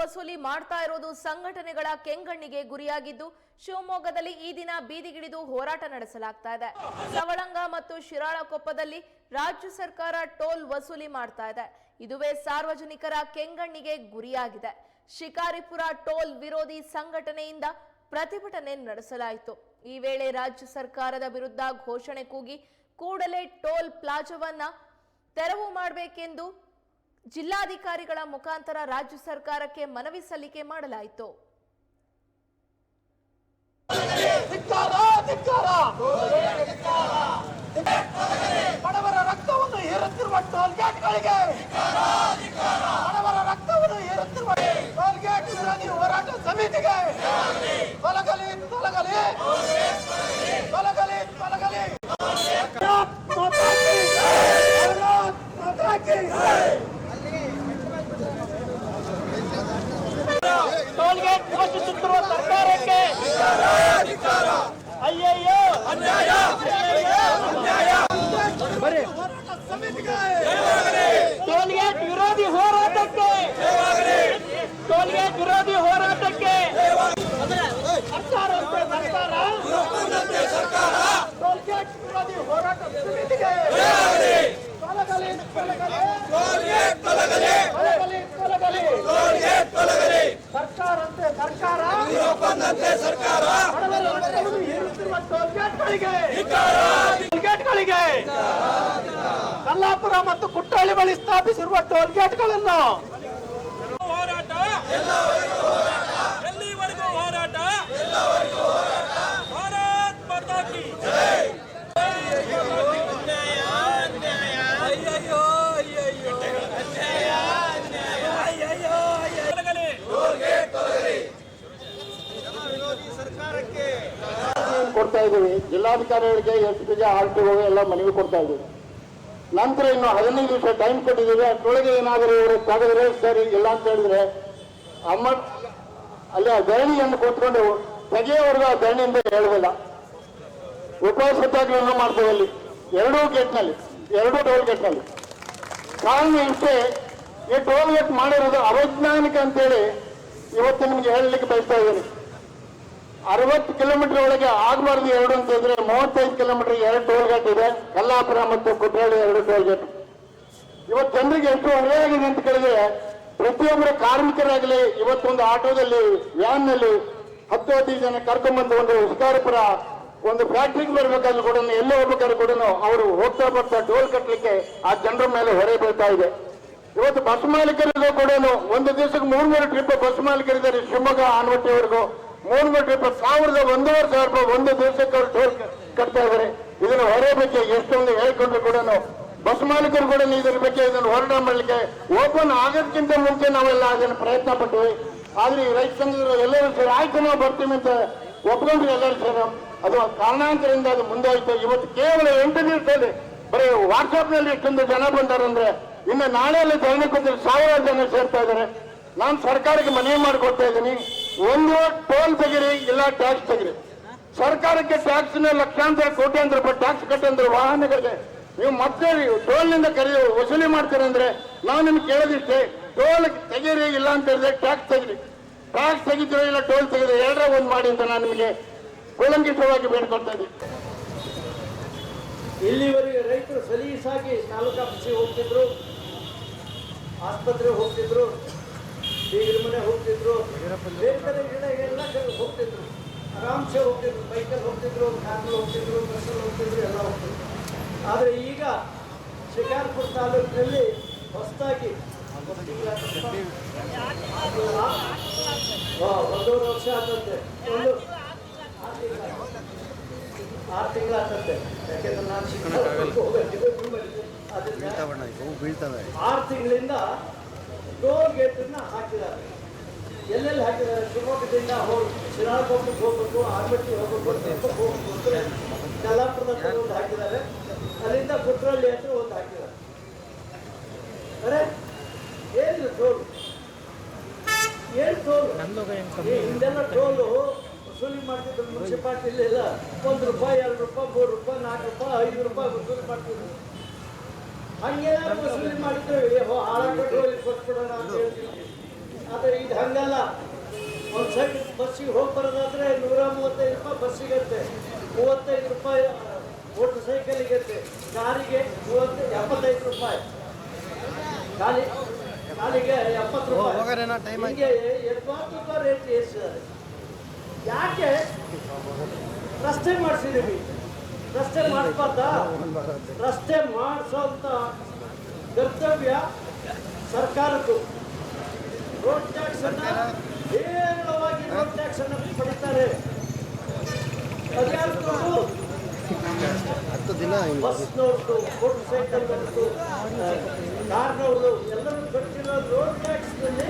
ವಸೂಲಿ ಮಾಡ್ತಾ ಇರೋದು ಸಂಘಟನೆಗಳ ಕೆಂಗಣ್ಣಿಗೆ ಗುರಿಯಾಗಿದ್ದು, ಶಿವಮೊಗ್ಗದಲ್ಲಿ ಈ ದಿನ ಬೀದಿಗಿಳಿದು ಹೋರಾಟ ನಡೆಸಲಾಗ್ತಾ ಇದೆ. ಸವಳಂಗ ಮತ್ತು ಶಿರಾಳಕೊಪ್ಪದಲ್ಲಿ ರಾಜ್ಯ ಸರ್ಕಾರ ಟೋಲ್ ವಸೂಲಿ ಮಾಡ್ತಾ ಇದೆ. ಇದುವೇ ಸಾರ್ವಜನಿಕರ ಕೆಂಗಣ್ಣಿಗೆ ಗುರಿಯಾಗಿದೆ. ಶಿಕಾರಿಪುರ ಟೋಲ್ ವಿರೋಧಿ ಸಂಘಟನೆಯಿಂದ ಪ್ರತಿಭಟನೆ ನಡೆಸಲಾಯಿತು. ಈ ವೇಳೆ ರಾಜ್ಯ ಸರ್ಕಾರದ ವಿರುದ್ಧ ಘೋಷಣೆ ಕೂಗಿ, ಕೂಡಲೇ ಟೋಲ್ ಪ್ಲಾಜಾವನ್ನ ತೆರವು ಮಾಡಬೇಕೆಂದು ಜಿಲ್ಲಾಧಿಕಾರಿಗಳ ಮುಖಾಂತರ ರಾಜ್ಯ ಸರ್ಕಾರಕ್ಕೆ ಮನವಿ ಸಲ್ಲಿಕೆ ಮಾಡಲಾಯಿತು. ಬಡವರ ರಕ್ತವನ್ನು ಏರುತ್ತಿರುವ ಟೋಲ್ಗೇಟ್ಗಳಿಗೆ. ಬಡವರ ರಕ್ತವನ್ನು ಹೋರಾಟ ಸಮಿತಿಗೆ. ಟೋಲ್ಗೇಟ್ ಘೋಷಿಸುತ್ತಿರುವ ಸರ್ಕಾರಕ್ಕೆ ಅಯ್ಯಯ್ಯೋ ಅನ್ಯಾಯ ಬರೀ ಹೋರಾಟ ಸಮಿತಿಗೆ ಟೋಲ್ಗೇಟ್ ವಿರೋಧಿ ಹೋರಾಟಕ್ಕೆ ಟೋಲ್ಗೇಟ್ ವಿರೋಧಿ ಹೋರಾಟಕ್ಕೆ ಸರ್ಕಾರ ಸರ್ಕಾರ ಟೋಲ್ಗೇಟ್ ವಿರೋಧಿ ಹೋರಾಟ ಸಮಿತಿಗೆ ತೊಲಗಲಿ ತೊಲಗಲಿ ತೊಲಗಲಿ ತೊಲಗಲಿ ಸರ್ಕಾರ ಅಂತೆ ಸರ್ಕಾರ ಸರ್ಕಾರ. ಹೇರುತ್ತಿರುವ ಟೋಲ್ಗೇಟ್ಗಳಿಗೆ. ಟೋಲ್ಗೇಟ್ಗಳಿಗೆ. ಕಲ್ಲಾಪುರ ಮತ್ತು ಕುಟ್ಟಳ್ಳಿ ಬಳಿ ಸ್ಥಾಪಿಸಿರುವ ಟೋಲ್ಗೇಟ್ಗಳನ್ನು. ಹೋರಾಟ. ಕೊಡ್ತಾ ಇದ್ದೀವಿ. ಜಿಲ್ಲಾಧಿಕಾರಿಗಳಿಗೆ ಎಸ್ ಪಿಗೆ ಆರ್ ಟಿ ಎಲ್ಲ ಮನವಿ ಕೊಡ್ತಾ ಇದ್ದೀವಿ. ನಂತರ ಇನ್ನು ಹದಿನೈದು ದಿವಸ ಟೈಮ್ ಕೊಟ್ಟಿದ್ದೀವಿ. ಅಷ್ಟರೊಳಗೆ ಏನಾದರೂ ಇವರು ತೆಗೆದ್ರೆ ಸರಿ, ಇಲ್ಲ ಅಂತ ಹೇಳಿದ್ರೆ ಅಮ್ಮ ಅಲ್ಲಿ ಆ ಧರಣಿಯನ್ನು ಕೂತ್ಕೊಂಡು ತೆಗೆಯೋವರೆಗೂ ಆ ಧರಣಿಯಿಂದ ಹೇಳುವುದಿಲ್ಲ. ಉಪವಾಸ ಸತ್ಯಾಗ್ರಹ ಮಾಡ್ತೇವೆ ಅಲ್ಲಿ. ಎರಡೂ ಗೇಟ್ನಲ್ಲಿ, ಎರಡೂ ಟೋಲ್ ಗೇಟ್ನಲ್ಲಿ. ಕಾರಣ ಇಷ್ಟೇ, ಈ ಟೋಲ್ ಗೇಟ್ ಮಾಡಿರೋದು ಅವೈಜ್ಞಾನಿಕ ಅಂತೇಳಿ ಇವತ್ತು ನಿಮ್ಗೆ ಹೇಳಲಿಕ್ಕೆ ಬಯಸ್ತಾ ಇದ್ದೀನಿ. ಅರವತ್ತು ಕಿಲೋಮೀಟರ್ ಒಳಗೆ ಆಗಬಾರ್ದು ಎರಡು ಅಂತ ಇದ್ರೆ ಮೂವತ್ತೈದು ಕಿಲೋಮೀಟರ್ ಎರಡು ಟೋಲ್ ಗೇಟ್ ಇದೆ, ಕಲ್ಲಾಪುರ ಮತ್ತು ಕುಟ್ರಾಳಿ ಎರಡು ಟೋಲ್ ಗೇಟ್. ಇವತ್ತು ಜನರಿಗೆ ಎಷ್ಟು ಹೊರೆಯಾಗಿದೆ ಅಂತ ಕೇಳಿದ್ರೆ, ಪ್ರತಿಯೊಬ್ಬರ ಕಾರ್ಮಿಕರಾಗಲಿ, ಇವತ್ತೊಂದು ಆಟೋದಲ್ಲಿ ವ್ಯಾನ್ನಲ್ಲಿ ಹತ್ತು ಹದಿನೈದು ಜನ ಕರ್ಕೊಂಡ್ಬಂದು ಒಂದು ಶಿಕಾರಪುರ ಒಂದು ಫ್ಯಾಕ್ಟ್ರಿಗೆ ಬರ್ಬೇಕಾದ್ರೂ ಕೂಡ, ಎಲ್ಲೇ ಹೋಗ್ಬೇಕಾದ್ರೂ ಕೂಡ ಅವರು ಹೋಗ್ತಾ ಬರ್ತಾ ಟೋಲ್ ಕಟ್ಟಲಿಕ್ಕೆ ಆ ಜನರ ಮೇಲೆ ಹೊರೆ ಬೀಳ್ತಾ ಇದೆ. ಇವತ್ತು ಬಸ್ ಮಾಲೀಕರಿಗೂ ಕೂಡ ಒಂದು ದಿವಸಕ್ಕೆ ಮೂರು ಮೂರು ಟ್ರಿಪ್ ಬಸ್ ಮಾಲೀಕರಿದ್ದಾರೆ ಶಿವಮೊಗ್ಗ, ಆನವಟ್ಟಿವರೆಗೂ. ಮೂರು ರೂಪಾಯಿ ಸಾವಿರದ ಒಂದೂವರೆ ಸಾವಿರ ರೂಪಾಯಿ ಒಂದು ದಿವಸಕ್ಕೆ ಅವರು ಟೋಲ್ ಕಟ್ತಾ ಇದ್ದಾರೆ ಇದನ್ನು ಹೊರೆ ಬಗ್ಗೆ ಎಷ್ಟೊಂದು ಹೇಳ್ಕೊಂಡ್ರು ಕೂಡ ಬಸ್ ಮಾಲೀಕರು ಕೂಡ ಇದರ ಬಗ್ಗೆ ಇದನ್ನು ಹೋರಾಟ ಮಾಡಲಿಕ್ಕೆ ಓಪನ್ ಆಗೋದಕ್ಕಿಂತ ಮುಂಚೆ ನಾವೆಲ್ಲ ಅದನ್ನು ಪ್ರಯತ್ನ ಪಟ್ವಿ ಆದ್ರೆ ಈ ರೈತ ಸಂಘದ ಎಲ್ಲರೂ ಸೇರಿ, ಆಯ್ತು ನಾವು ಬರ್ತೀವಿ ಅಂತ ಒಪ್ಕೊಂಡ್ರಿ ಎಲ್ಲರೂ ಸೇರಿ. ಅದು ಕಾರಣಾಂತರದಿಂದ ಅದು ಮುಂದೋಯ್ತು. ಇವತ್ತು ಕೇವಲ ಎಂಟು ದಿವಸದಲ್ಲಿ, ಬರೀ ವಾಟ್ಸ್ಆಪ್ನಲ್ಲಿ ಇಷ್ಟೊಂದು ಜನ ಬಂದಾರಂದ್ರೆ ಇನ್ನು ನಾಳೆಯಲ್ಲಿ ಧರಣಿ ಕೂತಿದ್ರೆ ಸಾವಿರಾರು ಜನ ಸೇರ್ತಾ ಇದ್ದಾರೆ ನಾನು ಸರ್ಕಾರಕ್ಕೆ ಮನವಿ ಮಾಡಿಕೊಡ್ತಾ ಇದ್ದೀನಿ. ಒಂದು ಟೋಲ್ ತೆಗಿರಿ, ಇಲ್ಲ ಟ್ಯಾಕ್ಸ್ ತೆಗಿರಿ. ಸರ್ಕಾರಕ್ಕೆ ಟ್ಯಾಕ್ಸ್ ಲಕ್ಷಾಂತರ ಕೋಟಿ ರೂಪಾಯಿ ಟ್ಯಾಕ್ಸ್ ಕಟ್ಟಂದ್ರೆ ವಾಹನಗಳಿಗೆ ನೀವು ಮತ್ತೆ ಟೋಲ್ನಿಂದ ಕರೆಯೋ, ವಸೂಲಿ ಮಾಡ್ತೀರಂದ್ರೆ ನಾವು ನಿಮ್ಗೆ ಕೇಳೋದಿಷ್ಟೇ, ಟೋಲ್ ತೆಗೀರಿ, ಇಲ್ಲ ಅಂತ ಹೇಳಿದ್ರೆ ಟ್ಯಾಕ್ಸ್ ತೆಗಿರಿ. ಟ್ಯಾಕ್ಸ್ ತೆಗಿತೀರೋ ಇಲ್ಲ ಟೋಲ್ ತೆಗೆದ್ರೆ ಎರಡರ ಒಂದು ಮಾಡಿ ಅಂತ ನಾನು ನಿಮಗೆ ಕೂಲಂಕಿತವಾಗಿ ಬೇಡ್ಕೊಳ್ತಾ ಇದ್ದೀನಿ. ಇಲ್ಲಿವರೆಗೆ ರೈತರು ಸಲೀಸಾಗಿ ತಾಲೂಕು ಆಫೀಸಿಗೆ ಹೋಗ್ತಿದ್ರು, ಆಸ್ಪತ್ರೆಗೆ ಹೋಗ್ತಿದ್ರು ಬೀಗರ ಮನೆ ಹೋಗ್ತಿದ್ರು ಬೇರೆ ಗಿಡ ಎಲ್ಲ ಹೋಗ್ತಿದ್ರು ಆರಾಮ್ಸೆ ಹೋಗ್ತಿದ್ರು ಬೈಕಲ್ಲಿ ಹೋಗ್ತಿದ್ರು ಕಾರಲ್ಲಿ ಹೋಗ್ತಿದ್ರು ಬಸ್ಸಲ್ಲಿ ಹೋಗ್ತಿದ್ರು ಎಲ್ಲ ಹೋಗ್ತಿದ್ರು ಆದರೆ ಈಗ ಶಿಕಾರ್ಪುರ ತಾಲೂಕಿನಲ್ಲಿ ಹೊಸದಾಗಿ ಒಂದೂವರೆ ವರ್ಷ ಆದಂತೆ ಒಂದು ಆರು ತಿಂಗಳು ಆಗ್ತದೆ ಯಾಕೆಂದ್ರೆ ನಾನು ಶಿಕ್ಷಣ ಆರು ತಿಂಗಳಿಂದ ಟೋಲ್ ಗೇಟನ್ನ ಹಾಕಿದ್ದಾರೆ. ಎಲ್ಲೆಲ್ಲಿ ಹಾಕಿದ್ದಾರೆ? ಶಿವಮೊಗ್ಗದಿಂದ ಹೋಗಿ ಶಿರಾಳಕೊಪ್ಪಕ್ಕೆ ಹೋಗ್ಬೇಕು ಆರ್ಮಟ್ಟಿ ಹೋಗ್ಬೇಕು ಹೋಗ್ಬೇಕು ಕಲಾಪುರದ ಹತ್ರ ಒಂದು ಹಾಕಿದ್ದಾರೆ. ಅಲ್ಲಿಂದ ಕುಟ್ರಳ್ಳಿ ಹತ್ರ ಒಂದು ಹಾಕಿದ್ದಾರೆ. ಅರೆ ಏನಿಲ್ಲ ಟೋಲ್ ಏನು ಟೋಲ್ ಹಿಂದೆಲ್ಲ ಟೋಲು ವಸೂಲಿ ಮಾಡ್ತಿದ್ರು ಮುನ್ಸಿಪಾಲ್ಟಿ ಇಲ್ಲ. ಒಂದು ರೂಪಾಯಿ ಎರಡು ರೂಪಾಯಿ ಮೂರು ರೂಪಾಯಿ ನಾಲ್ಕು ರೂಪಾಯಿ ಐದು ರೂಪಾಯಿ ವಸೂಲಿ ಮಾಡ್ತಿದ್ರು. ಹಂಗೇನಾದ್ರು ವಸೂಲಿ ಮಾಡಿದ್ರೆ ಹಾಳಾಗ್ಬಿಟ್ಟು ಕೊಟ್ಬಿಡೋಣ ಅಂತ ಆದರೆ ಇದು ಹಂಗಲ್ಲ. ಒಂದು ಸೈಡ್ ಬಸ್ಸಿಗೆ ಹೋಗಿ ಬರೋದಾದ್ರೆ ನೂರ ಮೂವತ್ತೈದು ರೂಪಾಯಿ ಮೂವತ್ತೈದು ರೂಪಾಯಿ ಮೋಟರ್ ಕಾರಿಗೆ ಮೂವತ್ತು ಎಪ್ಪತ್ತೈದು ರೂಪಾಯಿ. ಖಾಲಿ ಕಾಲಿಗೆ ಎಪ್ಪತ್ತು ರೂಪಾಯಿ. ಹೀಗೆ ಎಪ್ಪತ್ತು ರೂಪಾಯಿ ರೇಟ್ ಏರಿಸಿದ್ದಾರೆ. ಯಾಕೆ ರಸ್ತೆ ಮಾಡಿಸಿದೀವಿ ರಸ್ತೆ ಮಾಡಿಸ್ಬಾರ್ದ ರಸ್ತೆ ಮಾಡಿಸೋಂಥ ಕರ್ತವ್ಯ ಸರ್ಕಾರದ್ದು ರೋಡ್ ಟ್ಯಾಕ್ಸ್ ಅನ್ನ ಹೇರಳವಾಗಿ ರೋಡ್ ಟ್ಯಾಕ್ಸ್ ಅನ್ನ ಪಡಿತಾರೆ ಅದ್ಯಾರು ದುಡ್ಡು? ಬಸ್ನವ್ರದ್ದು ಮೋಟರ್ ಸೈಕಲ್ನವ್ರದ್ದು ಕಾರ್ನವ್ರದ್ದು ಎಲ್ಲರೂ ಕಟ್ಟಿರೋ ರೋಡ್ ಟ್ಯಾಕ್ಸ್ನಲ್ಲಿ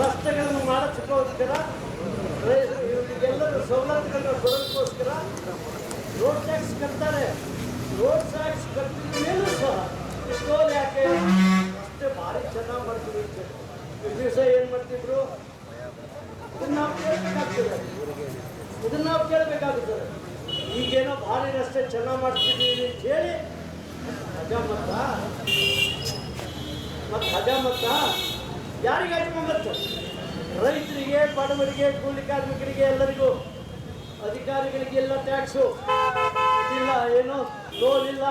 ರಸ್ತೆಗಳನ್ನು ಮಾಡಿಸ್ಕೋಸ್ಕರ ಇವರಿಗೆಲ್ಲರೂ ಸವಲತ್ತುಗಳನ್ನ ರೋಡ್ ಟ್ಯಾಕ್ಸ್ ಕಟ್ತಾರೆ. ರೋಡ್ ಟ್ಯಾಕ್ಸ್ ಕಟ್ಟಿದ ಸಹ ಇಷ್ಟೋಲ್ ಯಾಕೆ ಅಷ್ಟೇ ಭಾರಿ ಚೆನ್ನಾಗಿ ಮಾಡ್ತೀವಿ. ಈ ದಿವಸ ಏನು ಮಾಡ್ತಿದ್ರು? ಇದನ್ನ ನಾವು ಕೇಳಬೇಕಾಗ್ತದೆ. ಇದನ್ನ ನಾವು ಕೇಳಬೇಕಾಗುತ್ತದೆ ಈಗೇನೋ ಭಾರಿ ರಸ್ತೆ ಚೆನ್ನಾಗಿ ಮಾಡ್ತಿದ್ದೀವಿ ಅಂತ ಹೇಳಿ ಹಜಾಮತ್ತ. ಮತ್ತು ಹಜಾಮತ್ತ ಯಾರಿಗೆ ಹಜಾಮತ್ತ ರೈತರಿಗೆ, ಬಡವರಿಗೆ, ಕೂಲಿ ಕಾರ್ಮಿಕರಿಗೆ ಎಲ್ಲರಿಗೂ. ಅಧಿಕಾರಿಗಳಿಗೆ ಎಲ್ಲ ಟ್ಯಾಕ್ಸು ಇಲ್ಲ ಏನು ಲೋನ್ ಇಲ್ಲ.